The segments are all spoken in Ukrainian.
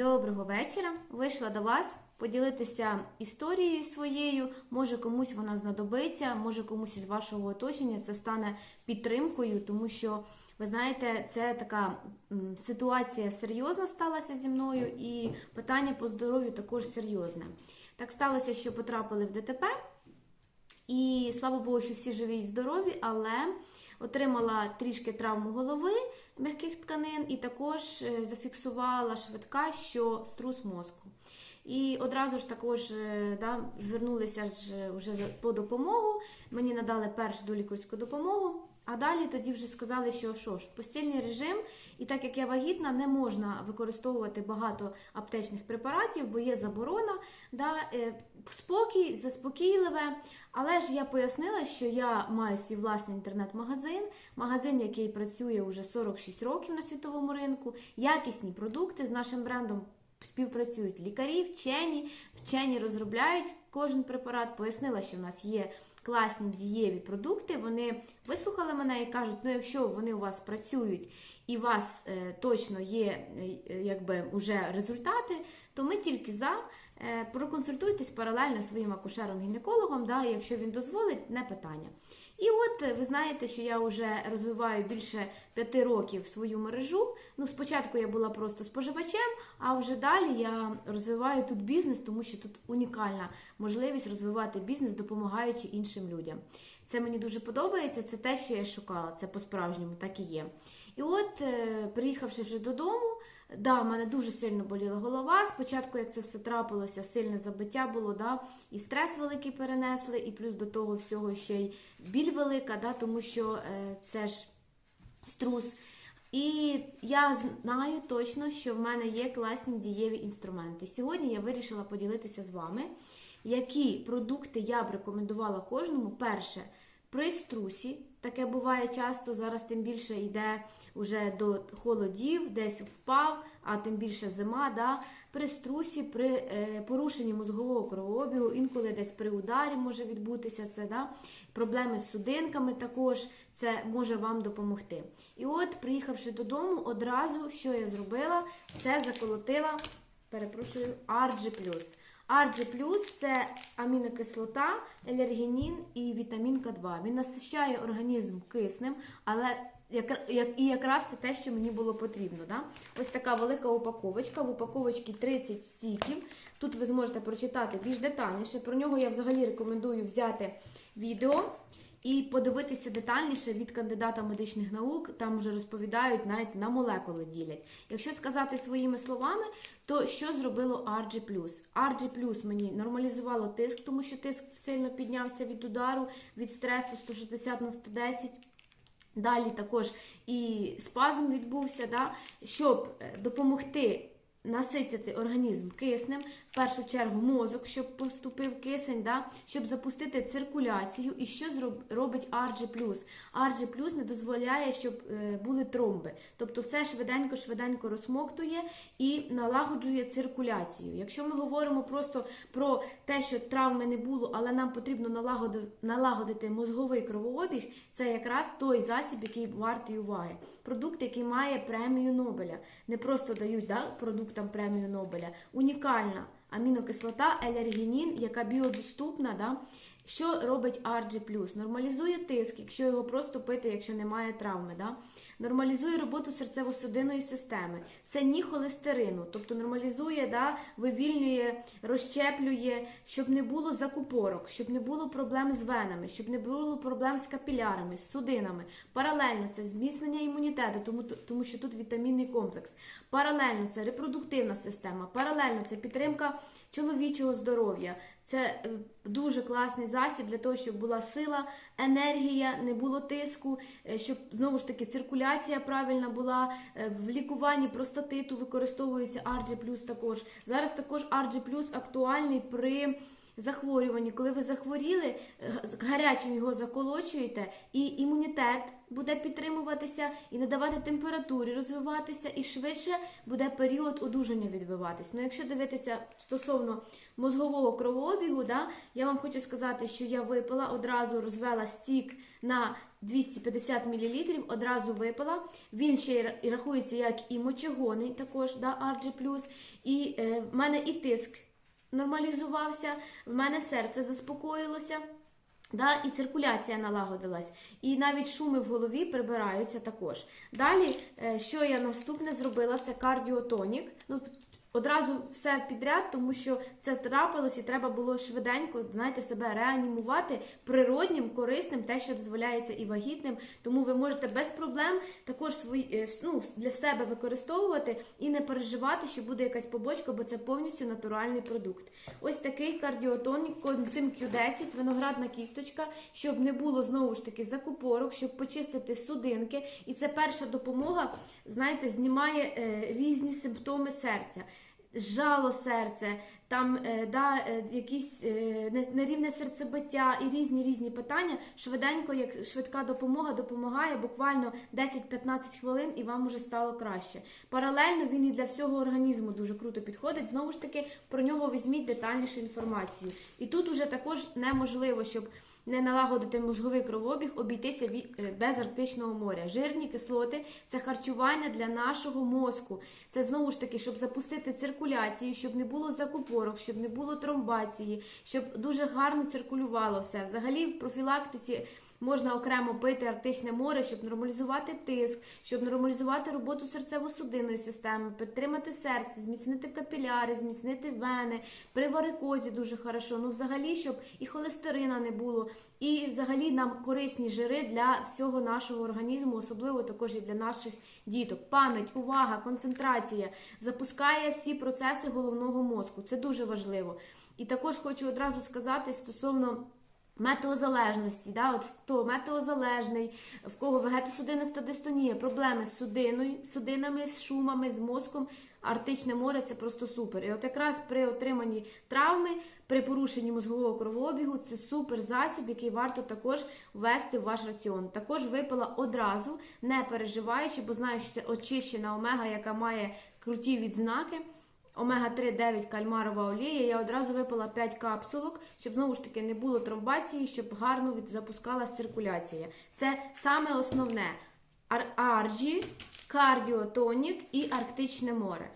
Доброго вечора. Вийшла до вас поділитися історією своєю. Може комусь вона знадобиться, може комусь із вашого оточення це стане підтримкою, тому що ви знаєте, це така ситуація серйозна сталася зі мною, і питання по здоров'ю також серйозне. Так сталося, що потрапили в ДТП. І слава Богу, що всі живі і здорові, але отримала трішки травму голови м'яких тканин, і також е, зафіксувала швидка, що струс мозку. І одразу ж також е, да, звернулися ж е, вже по допомогу. Мені надали першу долікарську допомогу. А далі тоді вже сказали, що що ж, постільний режим, і так як я вагітна, не можна використовувати багато аптечних препаратів, бо є заборона. Да, е, спокій, заспокійливе. Але ж я пояснила, що я маю свій власний інтернет-магазин, магазин, який працює вже 46 років на світовому ринку, якісні продукти з нашим брендом. Співпрацюють лікарі, вчені, вчені розробляють кожен препарат. Пояснила, що в нас є класні дієві продукти. Вони вислухали мене і кажуть: ну якщо вони у вас працюють і у вас е, точно є е, якби вже результати, то ми тільки за. Е, Проконсультуйтесь паралельно своїм акушером-гінекологом, да, якщо він дозволить, не питання. І от е, ви знаєте, що я вже розвиваю більше п'яти років свою мережу. Ну, спочатку я була просто споживачем, а вже далі я розвиваю тут бізнес, тому що тут унікальна можливість розвивати бізнес, допомагаючи іншим людям. Це мені дуже подобається, це те, що я шукала, це по-справжньому так і є. І от, е, приїхавши вже додому, да, в мене дуже сильно боліла голова. Спочатку, як це все трапилося, сильне забиття було, да, і стрес великий перенесли, і плюс до того всього ще й біль велика, да, тому що е, це ж струс. І я знаю точно, що в мене є класні дієві інструменти. Сьогодні я вирішила поділитися з вами, які продукти я б рекомендувала кожному. Перше, при струсі, таке буває часто, зараз тим більше йде вже до холодів, десь впав, а тим більше зима. Да? При струсі, при е, порушенні мозгового кровообігу, інколи десь при ударі може відбутися це. Да? Проблеми з судинками також це може вам допомогти. І от, приїхавши додому, одразу що я зробила, це заколотила, перепрошую, RG+. RG+, це амінокислота, елергінін і вітамін К2. Він насищає організм киснем, але і якраз це те, що мені було потрібно. Да? Ось така велика упаковочка. В упаковочці 30 стіків. Тут ви зможете прочитати більш детальніше. Про нього я взагалі рекомендую взяти відео і подивитися детальніше від кандидата медичних наук. Там вже розповідають, навіть на молекули ділять. Якщо сказати своїми словами, то що зробило RG+. RG+, мені нормалізувало тиск, тому що тиск сильно піднявся від удару, від стресу 160 на 110. Далі також і спазм відбувся, да? щоб е, допомогти наситити організм киснем, в першу чергу мозок, щоб поступив кисень, да? щоб запустити циркуляцію. І що робить RG+. RG+, не дозволяє, щоб е, були тромби. Тобто все швиденько-швиденько розсмоктує і налагоджує циркуляцію. Якщо ми говоримо просто про те, що травми не було, але нам потрібно налагодити мозговий кровообіг, це якраз той засіб, який вартий уваги. Продукт, який має премію Нобеля. Не просто дають да, продуктам премію Нобеля. Унікальна амінокислота елергінін, яка біодоступна. Да? Що робить RG+? Нормалізує тиск, якщо його просто пити, якщо немає травми. Да? Нормалізує роботу серцево-судинної системи. Це ні холестерину, тобто нормалізує, да, вивільнює, розщеплює, щоб не було закупорок, щоб не було проблем з венами, щоб не було проблем з капілярами, з судинами. Паралельно це зміцнення імунітету, тому, тому що тут вітамінний комплекс. Паралельно це репродуктивна система, паралельно це підтримка чоловічого здоров'я. Це е, дуже класний засіб для того, щоб була сила, енергія, не було тиску, е, щоб знову ж таки циркуляція правильна була. Е, В лікуванні простатиту використовується RG+, також. Зараз також RG+, актуальний при захворюванні. Коли ви захворіли, е, гарячим його заколочуєте, і імунітет буде підтримуватися і не давати температурі розвиватися, і швидше буде період одужання відбиватись. Ну, якщо дивитися стосовно мозгового кровообігу, да, я вам хочу сказати, що я випила, одразу розвела стік на 250 мл, одразу випила. Він ще і рахується як і мочегонний, також да, RG+. І е, в мене і тиск нормалізувався, в мене серце заспокоїлося. Да, і циркуляція налагодилась, і навіть шуми в голові прибираються також. Далі, е, що я наступне зробила, це кардіотонік. Ну, одразу все підряд, тому що це трапилось і треба було швиденько знаєте, себе реанімувати природнім, корисним, те, що дозволяється і вагітним. Тому ви можете без проблем також свої е, ну, для себе використовувати і не переживати, що буде якась побочка, бо це повністю натуральний продукт. Ось такий кардіотонік, концим Q10, виноградна кісточка, щоб не було знову ж таки закупорок, щоб почистити судинки. І це перша допомога, знаєте, знімає е, різні симптоми серця. Жало серце, там е, да, е, якісь е, не- нерівне серцебиття і різні різні питання. Швиденько, як швидка допомога, допомагає буквально 10-15 хвилин, і вам уже стало краще. Паралельно він і для всього організму дуже круто підходить. Знову ж таки, про нього візьміть детальнішу інформацію. І тут уже також неможливо, щоб не налагодити мозговий кровообіг, обійтися е, без арктичного моря. Жирні кислоти це харчування для нашого мозку. Це знову ж таки, щоб запустити циркуляцію, щоб не було закупорок, щоб не було тромбації, щоб дуже гарно циркулювало все. Взагалі, в профілактиці. Можна окремо пити арктичне море, щоб нормалізувати тиск, щоб нормалізувати роботу серцево-судинної системи, підтримати серце, зміцнити капіляри, зміцнити вени, при варикозі дуже хорошо. Ну, взагалі, щоб і холестерина не було, і взагалі нам корисні жири для всього нашого організму, особливо також і для наших діток. Пам'ять, увага, концентрація запускає всі процеси головного мозку. Це дуже важливо. І також хочу одразу сказати стосовно. Метеозалежності, да, от хто метеозалежний, в кого вегетосудиниста дистонія, проблеми з судиною, судинами, з шумами, з мозком, Арктичне море це просто супер. І от якраз при отриманні травми, при порушенні мозгового кровообігу, це супер засіб, який варто також ввести в ваш раціон. Також випила одразу, не переживаючи, бо знаю, що це очищена омега, яка має круті відзнаки. Омега-3 9 кальмарова олія. Я одразу випила 5 капсулок, щоб знову ж таки не було тромбації, щоб гарно запускалась циркуляція. Це саме основне: арджі, кардіотонік і арктичне море.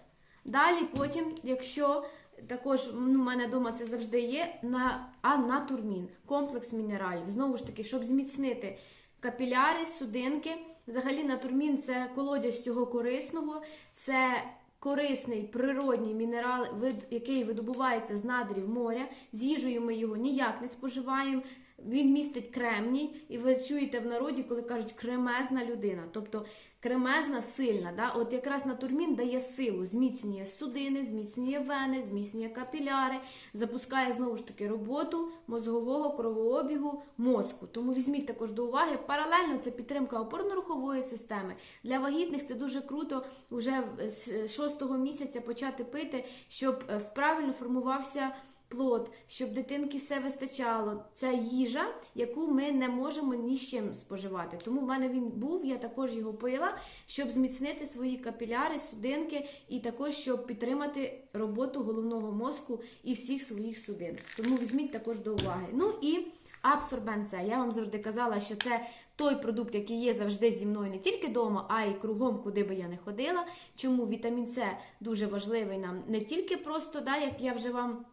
Далі, потім, якщо також ну, у мене вдома це завжди є, на анатурмін, комплекс мінералів. Знову ж таки, щоб зміцнити капіляри, судинки. Взагалі, натурмін це колодязь всього корисного, це корисний природній мінерал, який видобувається з надрів моря. З їжею ми його ніяк не споживаємо. Він містить кремній, і ви чуєте в народі, коли кажуть кремезна людина, тобто кремезна, сильна. Да? От якраз натурмін дає силу, зміцнює судини, зміцнює вени, зміцнює капіляри, запускає знову ж таки роботу мозгового кровообігу мозку. Тому візьміть також до уваги. Паралельно це підтримка опорно-рухової системи. Для вагітних це дуже круто вже з шостого місяця почати пити, щоб е, правильно формувався плод, щоб дитинки все вистачало. Це їжа, яку ми не можемо ні з чим споживати. Тому в мене він був, я також його пила, щоб зміцнити свої капіляри, судинки, і також щоб підтримати роботу головного мозку і всіх своїх судин. Тому візьміть також до уваги. Ну і абсорбент С. Я вам завжди казала, що це той продукт, який є завжди зі мною не тільки вдома, а й кругом, куди би я не ходила. Чому вітамін С дуже важливий нам не тільки просто, да, як я вже вам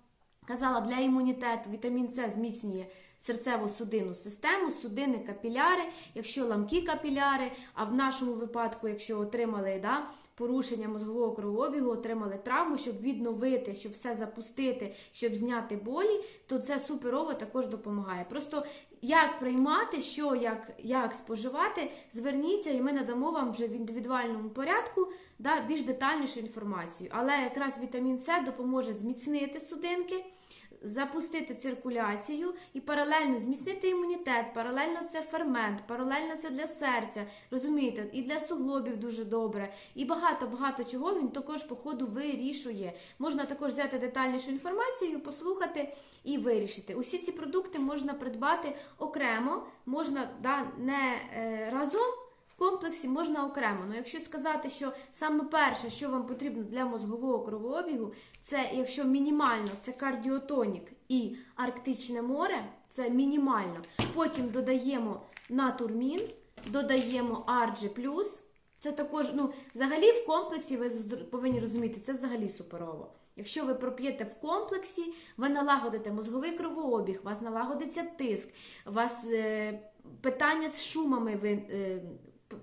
казала, для імунітету вітамін С зміцнює серцево-судинну систему, судини, капіляри, якщо ламкі капіляри, а в нашому випадку, якщо отримали да, порушення мозгового кровообігу, отримали травму, щоб відновити, щоб все запустити, щоб зняти болі, то це суперово також допомагає. Просто як приймати, що як, як споживати, зверніться, і ми надамо вам вже в індивідуальному порядку да, більш детальнішу інформацію. Але якраз вітамін С допоможе зміцнити судинки, запустити циркуляцію і паралельно зміцнити імунітет, паралельно це фермент, паралельно це для серця, розумієте, і для суглобів дуже добре. І багато-багато чого він також по ходу вирішує. Можна також взяти детальнішу інформацію, послухати і вирішити. Усі ці продукти можна придбати окремо, можна да, не е, разом. Комплексі можна окремо. Ну, якщо сказати, що саме перше, що вам потрібно для мозгового кровообігу, це якщо мінімально це кардіотонік і Арктичне море, це мінімально. Потім додаємо натурмін, додаємо RG+, це також, ну, взагалі в комплексі ви повинні розуміти, це взагалі суперово. Якщо ви проп'єте в комплексі, ви налагодите мозговий кровообіг, у вас налагодиться тиск, у вас е, питання з шумами ви, е,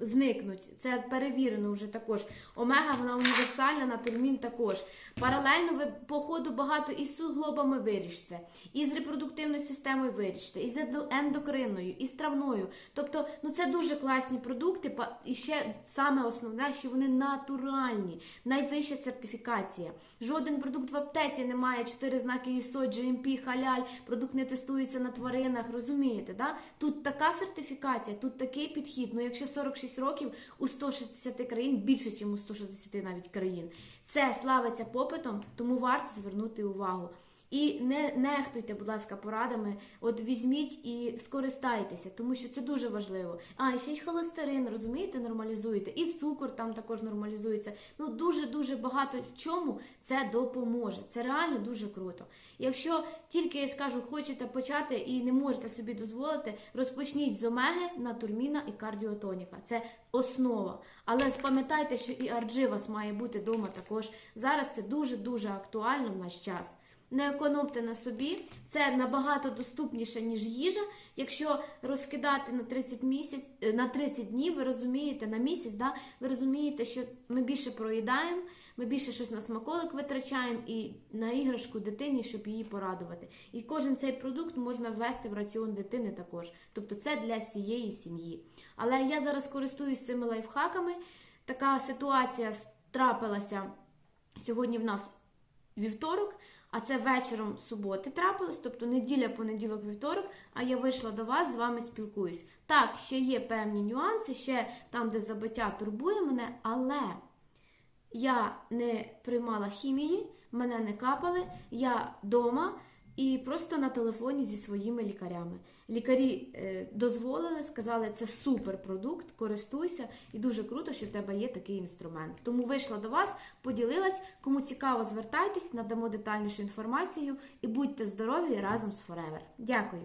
зникнуть. Це перевірено вже також. Омега вона універсальна, натурмін також. Паралельно ви по ходу багато із суглобами вирішите, і з репродуктивною системою вирішите, і з ендо- ендокринною, і з травною. Тобто, ну це дуже класні продукти. І ще саме основне, що вони натуральні, найвища сертифікація. Жоден продукт в аптеці не має 4 знаки ISO, GMP, халяль, продукт не тестується на тваринах. Розумієте, да? Тут така сертифікація, тут такий підхід. Ну, якщо 46 років у 160 країн, більше, ніж у 160 навіть країн. Це славиться попитом, тому варто звернути увагу. І не нехтуйте, будь ласка, порадами. От візьміть і скористайтеся, тому що це дуже важливо. А і ще й холестерин, розумієте, нормалізуєте, і цукор там також нормалізується. Ну дуже дуже багато чому це допоможе. Це реально дуже круто. Якщо тільки я скажу, хочете почати і не можете собі дозволити, розпочніть з омеги, натурміна і кардіотоніка. Це основа. Але спам'ятайте, що і арджи вас має бути вдома також. Зараз це дуже дуже актуально в наш час. Не економте на собі, це набагато доступніше, ніж їжа. Якщо розкидати на 30 місяць, е, на 30 днів, ви розумієте, на місяць, да, ви розумієте, що ми більше проїдаємо, ми більше щось на смаколик витрачаємо і на іграшку дитині, щоб її порадувати. І кожен цей продукт можна ввести в раціон дитини також. Тобто це для всієї сім'ї. Але я зараз користуюсь цими лайфхаками. Така ситуація трапилася сьогодні в нас вівторок, а це вечором суботи трапилось, тобто неділя, понеділок, вівторок, а я вийшла до вас, з вами спілкуюсь. Так, ще є певні нюанси, ще там, де забиття турбує мене, але я не приймала хімії, мене не капали, я вдома і просто на телефоні зі своїми лікарями. Лікарі е, дозволили, сказали, це супер продукт, користуйся, і дуже круто, що в тебе є такий інструмент. Тому вийшла до вас, поділилась. Кому цікаво, звертайтесь, надамо детальнішу інформацію і будьте здорові разом з Forever. Дякую!